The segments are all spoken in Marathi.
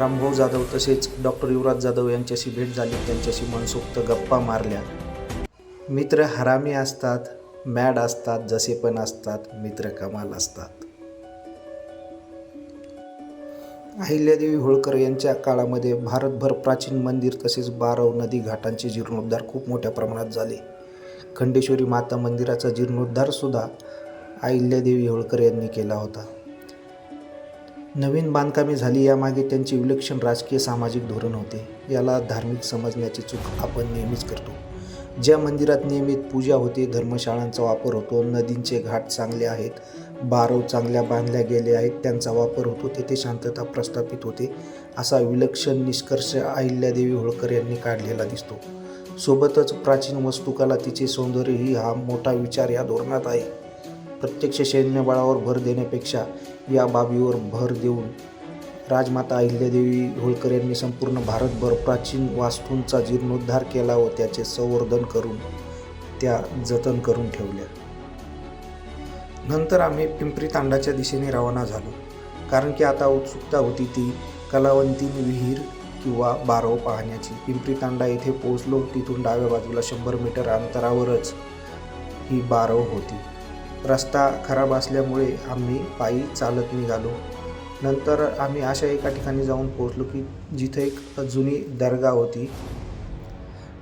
रामभाऊ जाधव तसेच डॉक्टर युवराज जाधव यांच्याशी भेट झाली. त्यांच्याशी मनसोक्त गप्पा मारल्या. मित्र हरामी असतात मॅड असतात जसे पण असतात मित्र कमाल असतात. अहिल्यादेवी होळकर यांच्या काळामध्ये भारतभर प्राचीन मंदिर तसेच बारव नदी घाटांचे जीर्णोद्धार खूप मोठ्या प्रमाणात झाले. खंडेश्वरी माता मंदिराचा जीर्णोद्धारसुद्धा अहिल्यादेवी होळकर यांनी केला होता. नवीन बांधकामे झाली यामागे त्यांचे विलक्षण राजकीय सामाजिक धोरण होते. याला धार्मिक समजण्याची चूक आपण नेहमीच करतो. ज्या मंदिरात नियमित पूजा होते धर्मशाळांचा वापर होतो नदींचे घाट चांगले आहेत बारव चांगल्या बांधल्या गेले आहेत त्यांचा वापर होतो तेथे शांतता प्रस्थापित होते असा विलक्षण निष्कर्ष अहिल्यादेवी होळकर यांनी काढलेला दिसतो. सोबतच प्राचीन वस्तुकला तिचे सौंदर्यही हा मोठा विचार या धोरणात आहे. प्रत्यक्ष सैन्यबळावर भर देण्यापेक्षा या बाबीवर भर देऊन राजमाता अहिल्यादेवी होळकर यांनी संपूर्ण भारतभर प्राचीन वास्तूंचा जीर्णोद्धार केला व त्याचे संवर्धन करून त्या जतन करून ठेवल्या. नंतर आम्ही पिंपरी तांडाच्या दिशेने रवाना झालो. कारण की आता उत्सुकता होती ती कलावंतीन विहीर किंवा बारव पाहण्याची. पिंपरी तांडा येथे पोहोचलो. तिथून डाव्या बाजूला शंभर मीटर अंतरावरच ही बारव होती. रस्ता खराब असल्यामुळे आम्ही पायी चालत निघालो. नंतर आम्ही अशा एका ठिकाणी जाऊन पोहोचलो की जिथे एक जुनी दर्गा होती.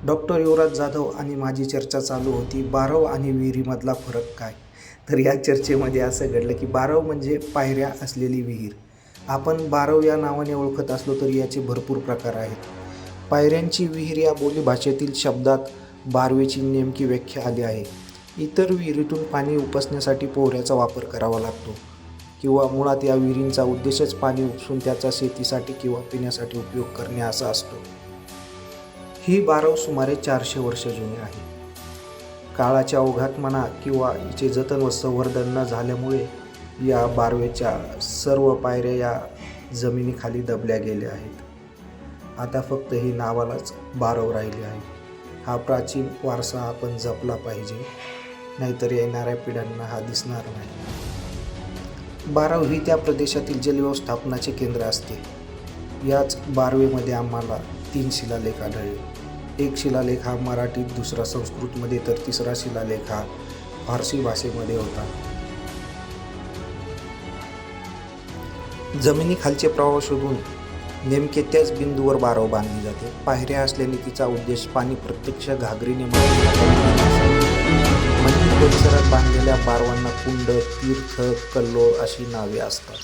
डॉक्टर युवराज जाधव आणि माझी चर्चा चालू होती बारव आणि विहिरीमधला फरक काय? तर या चर्चेमध्ये असं घडलं की बारव म्हणजे पायऱ्या असलेली विहीर. आपण बारव या नावाने ओळखत असलो तरी याचे भरपूर प्रकार आहेत. पायऱ्यांची विहीर या बोलीभाषेतील शब्दात बारवेची नेमकी व्याख्या आली आहे. इतर विहिरीतून पाणी उपसण्यासाठी पोहऱ्याचा वापर करावा लागतो किंवा मुळात या विहिरींचा उद्देशच पाणी उपसून त्याचा शेतीसाठी किंवा पिण्यासाठी उपयोग करणे असा असतो. ही बारव सुमारे चारशे वर्ष जुनी आहे. काळाच्या ओघात म्हणा किंवा हिचे जतन व संवर्धन न झाल्यामुळे या बारवेच्या सर्व पायऱ्या या जमिनीखाली दबल्या गेल्या आहेत. आता फक्त ही नावालाच बारव राहिली आहे. हा प्राचीन वारसा आपण जपला पाहिजे. नाहीतर येणाऱ्या पिढ्यांना हा दिसणार नाही. बाराव ही त्या प्रदेशातील जलव्यवस्थापनाचे केंद्र असते. याच बारवेमध्ये आम्हाला तीन शिलालेख आढळले. एक शिलालेख हा मराठीत दुसरा संस्कृतमध्ये तर तिसरा शिलालेख हा फारसी भाषेमध्ये होता. जमिनीखालचे प्रवाह शोधून नेमके त्याच बिंदूवर बारव बांधली जाते. पायऱ्या असलेली तिचा उद्देश पाणी प्रत्यक्ष घागरीने म्हणजे परिसरात बांधलेल्या बारवांना कुंड तीर्थ कल्लोळ अशी नावे असतात.